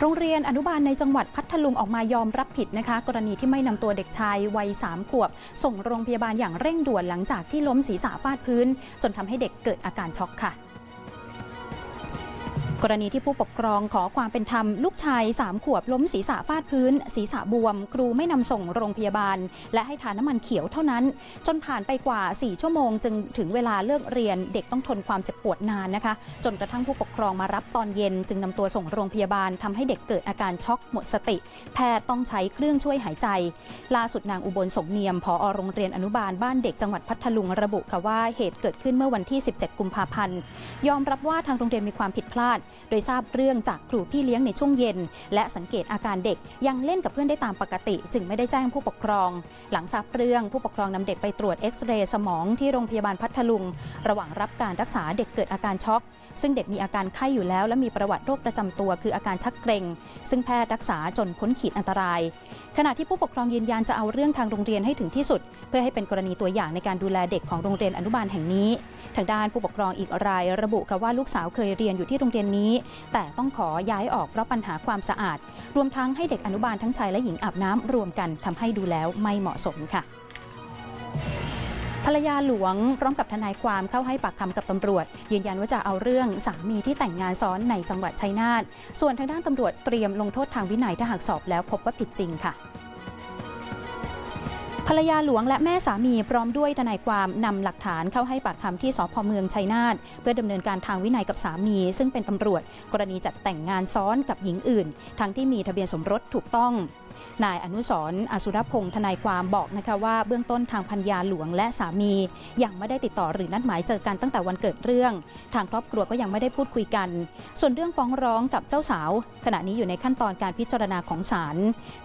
โรงเรียนอนุบาลในจังหวัดพัทลุงออกมายอมรับผิดนะคะ กรณีที่ไม่นำตัวเด็กชายวัย3ขวบ ส่งโรงพยาบาลอย่างเร่งด่วนหลังจากที่ล้มศีรษะฟาดพื้น จนทำให้เด็กเกิดอาการช็อกค่ะ กรณีที่ผู้ปกครองขอความเป็นธรรม ลูกชาย 3 ขวบล้มศีรษะฟาดพื้น ศีรษะบวม ครูไม่นำส่งโรงพยาบาล และให้ทานน้ำมันเขียวเท่านั้น จนผ่านไปกว่า 4 ชั่วโมง จึงถึงเวลาเลิกเรียนเด็กต้องทนความเจ็บปวดนานนะคะ จนกระทั่งผู้ปกครองมารับตอนเย็น จึงนำตัวส่งโรงพยาบาลทำให้เด็กเกิดอาการช็อกหมดสติ แพทย์ต้องใช้เครื่องช่วยหายใจ ล่าสุดนางอุบลสงเนียมผอโรงเรียนอนุบาลบ้านเด็กจังหวัดพัทลุงระบุค่ะว่าเหตุเกิดขึ้นเมื่อวันที่ 17 กุมภาพันธ์ยอมรับว่าทางโรงเรียนมีความผิดพลาดโดยทราบเรื่องจากครูพี่เลี้ยงในช่วงเย็น และสังเกตอาการเด็กยังเล่นกับเพื่อนได้ตามปกติ จึงไม่ได้แจ้งผู้ปกครอง หลังทราบเรื่องผู้ปกครองนำเด็กไปตรวจเอ็กซเรย์สมองที่โรงพยาบาลพัทลุง ระหว่างรับการรักษาเด็กเกิดอาการช็อก ซึ่งเด็กมีอาการไข้อยู่แล้ว และมีประวัติโรคประจำตัว คืออาการชักเกร็ง ซึ่งแพทย์รักษาจนพ้นขีดอันตราย ขณะที่ผู้ปกครองยืนยันจะเอาเรื่องทางโรงเรียนให้ถึงที่สุด เพื่อให้เป็นกรณีตัวอย่างในการดูแลเด็กของโรงเรียนอนุบาลแห่งนี้ ทางด้านผู้ปกครองอีกราย ระบุค่ะว่าลูกสาวเคยเรียนอยู่ที่โรงเรียนนี้แต่ต้องขอย้ายออกเพราะปัญหาความสะอาด รวมทั้งให้เด็กอนุบาลทั้งชายและหญิงอาบน้ำรวมกันทำให้ดูแล้วไม่เหมาะสมค่ะภรรยาหลวงพร้อมกับทนายความเข้าให้ปากคำกับตำรวจ ยืนยันว่าจะเอาเรื่องสามีที่แต่งงานซ้อนในจังหวัดชัยนาทส่วนทางด้านตำรวจเตรียมลงโทษทางวินัยถ้าหากสอบแล้วพบว่าผิดจริงค่ะ ภรรยาหลวงและแม่สามีพร้อมด้วยทนายความนำหลักฐานเข้าให้ปากคำที่สพเมืองชัยนาทเพื่อดำเนินการทางวินัยกับสามี ซึ่งเป็นตำรวจ กรณีจัดแต่งงานซ้อนกับหญิงอื่น ทั้งที่มีทะเบียนสมรสถูกต้อง นายอนุสรณ์อสุรพงศ์ทนายความบอกนะคะว่าเบื้องต้นทางพัญญาหลวงและสามี ยังไม่ได้ติดต่อหรือนัดหมายเจอกันตั้งแต่วันเกิดเรื่อง ทางครอบครัวก็ยังไม่ได้พูดคุยกัน ส่วนเรื่องฟ้องร้องกับเจ้าสาว ขณะนี้อยู่ในขั้นตอนการพิจารณาของศาล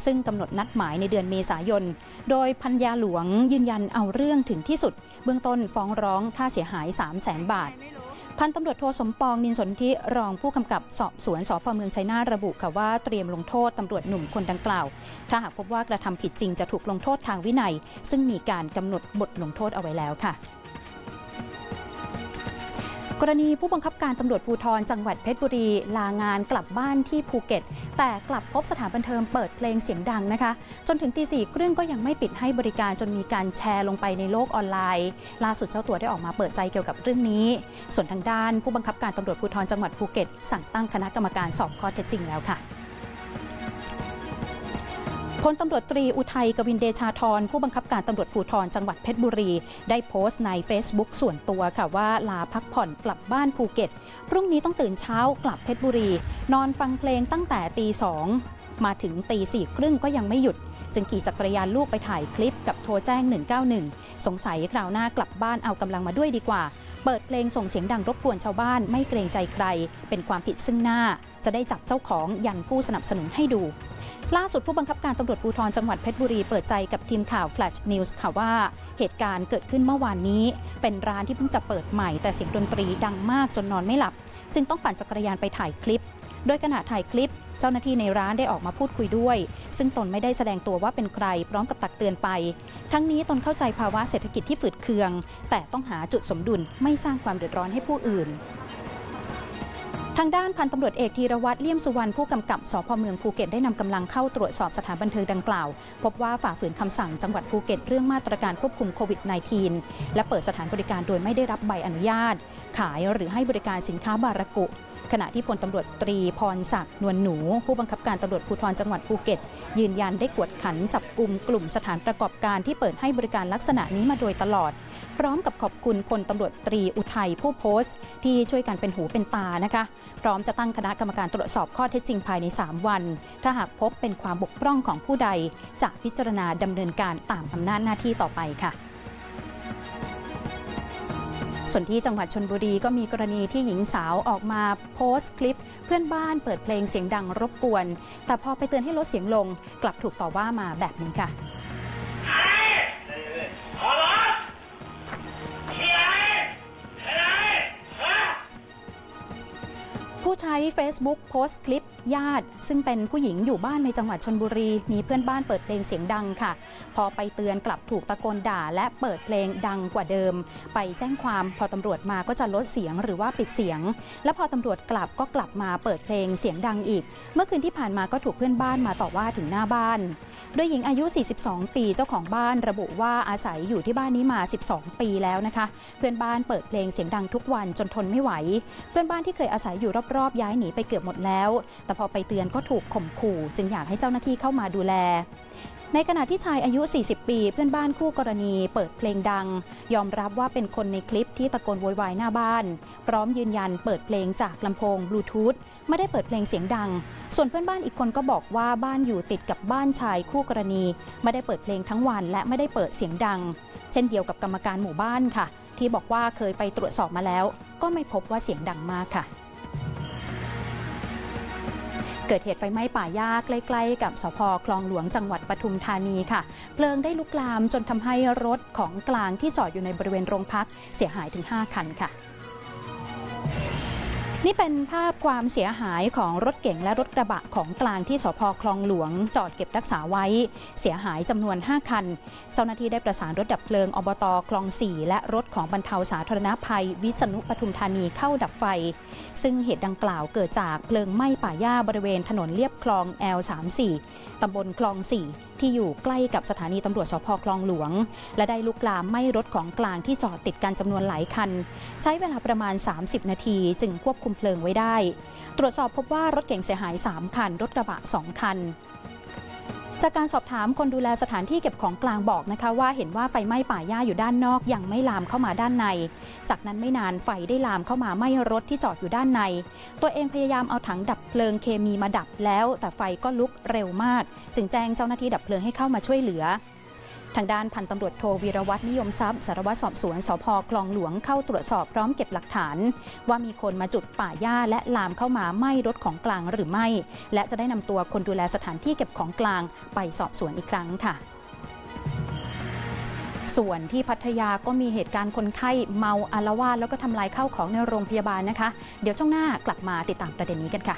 ซึ่งกำหนดนัดหมายในเดือนเมษายน โดยพัญญาหลวงยืนยันเอาเรื่องถึงที่สุด เบื้องต้นฟ้องร้องค่าเสียหาย 3 0 0แสนบาท พันตำรวจโทสมปองนินสนธิรองผู้กำกับสอบสวนสพเมืองชัยนาทระบุค่ะว่าเตรียมลงโทษตำรวจหนุ่มคนดังกล่าว ถ้าหากพบว่ากระทำผิดจริงจะถูกลงโทษทางวินัย ซึ่งมีการกำหนดบทลงโทษเอาไว้แล้วค่ะ กรณีผู้บังคับการตำรวจภูธรจังหวัดเพชรบุรี ลางานกลับบ้านที่ภูเก็ต แต่กลับพบสถานบันเทิงเปิดเพลงเสียงดังนะคะ จนถึงตีสี่ครึ่งก็ยังไม่ปิดให้บริการจนมีการแชร์ลงไปในโลกออนไลน์ ล่าสุดเจ้าตัวได้ออกมาเปิดใจเกี่ยวกับเรื่องนี้ ส่วนทางด้าน ผู้บังคับการตำรวจภูธรจังหวัดภูเก็ต สั่งตั้งคณะกรรมการสอบข้อเท็จจริงแล้วค่ะ พลตำรวจตรีอุทัยกวินเดชาธรผู้บังคับการตำรวจภูธรจังหวัดเพชรบุรี ได้โพสต์ใน Facebook ส่วนตัวค่ะว่าลาพักผ่อนกลับบ้านภูเก็ต พรุ่งนี้ต้องตื่นเช้ากลับเพชรบุรี นอนฟังเพลงตั้งแต่ตีสองมาถึงตีสี่ครึ่งก็ยังไม่หยุด จึงขี่จักรยานลูกไปถ่ายคลิปกับโทรแจ้ง 191 สงสัยคราวหน้ากลับบ้านเอากำลังมาด้วยดีกว่า เปิดเพลงส่งเสียงดังรบกวนชาวบ้านไม่เกรงใจใคร เป็นความผิดซึ่งหน้า จะได้จับเจ้าของยันผู้สนับสนุนให้ดูล่าสุดผู้บังคับการตำรวจภูธรจังหวัดเพชรบุรีเปิดใจกับทีมข่าว Flash News ค่ะว่า เหตุการณ์เกิดขึ้นเมื่อวานนี้ เป็นร้านที่เพิ่งจะเปิดใหม่แต่เสียงดนตรีดังมากจนนอนไม่หลับ จึงต้องปั่นจักรยานไปถ่ายคลิป โดยขณะถ่ายคลิป เจ้าหน้าที่ในร้านได้ออกมาพูดคุยด้วย ซึ่งตนไม่ได้แสดงตัวว่าเป็นใครพร้อมกับตักเตือนไป ทั้งนี้ตนเข้าใจภาวะเศรษฐกิจที่ฝืดเคือง แต่ต้องหาจุดสมดุลไม่สร้างความเดือดร้อนให้ผู้อื่นทางด้านพันตำรวจเอกธีรวัตรเลี่ยมสุวรรณผู้กำกับสพเมืองภูเก็ตได้นำกำลังเข้าตรวจสอบสถานบันเทิงดังกล่าว พบว่าฝ่าฝืนคำสั่งจังหวัดภูเก็ตเรื่องมาตรการควบคุมโควิด -19 และเปิดสถานบริการโดยไม่ได้รับใบอนุญาต ขายหรือให้บริการสินค้าบารากุ ขณะที่พลตำรวจตรีพรศักดิ์นวลหนู ผู้บังคับการตำรวจภูธรจังหวัดภูเก็ต ยืนยันได้กวดขันจับกลุ่มกลุ่มสถานประกอบการที่เปิดให้บริการลักษณะนี้มาโดยตลอด พร้อมกับขอบคุณพลตำรวจตรีอุทัยผู้โพสต์ ที่ช่วยกันเป็นหูเป็นตานะคะ พร้อมจะตั้งคณะกรรมการตรวจสอบข้อเท็จจริงภายใน 3 วัน ถ้าหากพบเป็นความบกพร่องของผู้ใดจะพิจารณาดำเนินการตามอำนาจหน้าที่ต่อไปค่ะ ส่วนที่จังหวัดชนบุรีก็มีกรณีที่หญิงสาวออกมาโพสต์คลิป เพื่อนบ้านเปิดเพลงเสียงดังรบกวน แต่พอไปเตือนให้ลดเสียงลง กลับถูกต่อว่ามาแบบนี้ค่ะผู้ใช้ Facebook โพสต์คลิป ญาติ ซึ่งเป็นผู้หญิงอยู่บ้านในจังหวัดชนบุรี มีเพื่อนบ้านเปิดเพลงเสียงดังค่ะ พอไปเตือนกลับถูกตะโกนด่า และเปิดเพลงดังกว่าเดิม ไปแจ้งความพอตำรวจมาก็จะลดเสียงหรือว่าปิดเสียง และพอตำรวจกลับก็กลับมาเปิดเพลงเสียงดังอีก เมื่อคืนที่ผ่านมาก็ถูกเพื่อนบ้านมาต่อว่าถึงหน้าบ้าน โดยหญิงอายุ 42 ปีเจ้าของบ้านระบุว่าอาศัยอยู่ที่บ้านนี้มา 12 ปีแล้วนะคะ เพื่อนบ้านเปิดเพลงเสียงดังทุกวันจนทนไม่ไหว เพื่อนบ้านที่เคยอาศัยอยู่รอบๆ ย้ายหนีไปเกือบหมดแล้วแต่พอไปเตือนก็ถูกข่มขู่ จึงอยากให้เจ้าหน้าที่เข้ามาดูแล ในขณะที่ชายอายุ 40 ปี เพื่อนบ้านคู่กรณีเปิดเพลงดัง ยอมรับว่าเป็นคนในคลิปที่ตะโกนโวยวายหน้าบ้าน พร้อมยืนยันเปิดเพลงจากลำโพงบลูทูธไม่ได้เปิดเพลงเสียงดัง ส่วนเพื่อนบ้านอีกคนก็บอกว่าบ้านอยู่ติดกับบ้านชายคู่กรณี ไม่ได้เปิดเพลงทั้งวัน และไม่ได้เปิดเสียงดัง เช่นเดียวกับกรรมการหมู่บ้านค่ะ ที่บอกว่าเคยไปตรวจสอบมาแล้ว ก็ไม่พบว่าเสียงดังมากค่ะ เกิดเหตุไฟไหม้ป่าหญ้าใกล้ๆ กับสพคลองหลวงจังหวัดปทุมธานีค่ะ เพลิงได้ลุกลามจนทำให้รถของกลางที่จอดอยู่ในบริเวณโรงพักเสียหายถึง 5 คันค่ะ นี่เป็นภาพความเสียหายของรถเก๋งและรถกระบะของกลางที่สพคลองหลวง จอดเก็บรักษาไว้ เสียหายจำนวน 5 คัน เจ้าหน้าที่ได้ประสานรถดับเพลิงอบตคลอง 4 และรถของบรรเทาสาธารณภัย วิษณุปทุมธานีเข้าดับไฟ ซึ่งเหตุดังกล่าวเกิดจากเพลิงไหม้ป่าหญ้าบริเวณถนนเลียบคลอง L34 ตำบลคลอง 4 ที่อยู่ใกล้กับสถานีตำรวจสพคลองหลวง และได้ลุกลามไหม้รถของกลางที่จอดติดกันจำนวนหลายคัน ใช้เวลาประมาณ 30 นาทีจึงควบคุมเพลิงไว้ได้ ตรวจสอบพบว่ารถเก๋งเสียหาย 3 คัน รถกระบะ 2 คัน จากการสอบถามคนดูแลสถานที่เก็บของกลางบอกนะคะ ว่าเห็นว่าไฟไหม้ป่าหญ้าอยู่ด้านนอกยังไม่ลามเข้ามาด้านใน จากนั้นไม่นานไฟได้ลามเข้ามาไหม้รถที่จอดอยู่ด้านใน ตัวเองพยายามเอาถังดับเพลิงเคมีมาดับแล้ว แต่ไฟก็ลุกเร็วมาก จึงแจ้งเจ้าหน้าที่ดับเพลิงให้เข้ามาช่วยเหลือ ทางด้านพันตำรวจโทวีรวัตรนิยมทรัพย์สารวัตรสอบสวนสพคลองหลวงเข้าตรวจสอบพร้อมเก็บหลักฐาน ว่ามีคนมาจุดป่าหญ้าและลามเข้ามาไหม้รถของกลางหรือไม่ และจะได้นำตัวคนดูแลสถานที่เก็บของกลางไปสอบสวนอีกครั้งค่ะส่วนที่พัทยาก็มีเหตุการณ์คนไข้เมาอารวาสแล้วก็ทำลายข้าวของในโรงพยาบาลนะคะ เดี๋ยวช่วงหน้ากลับมาติดตามประเด็นนี้กันค่ะ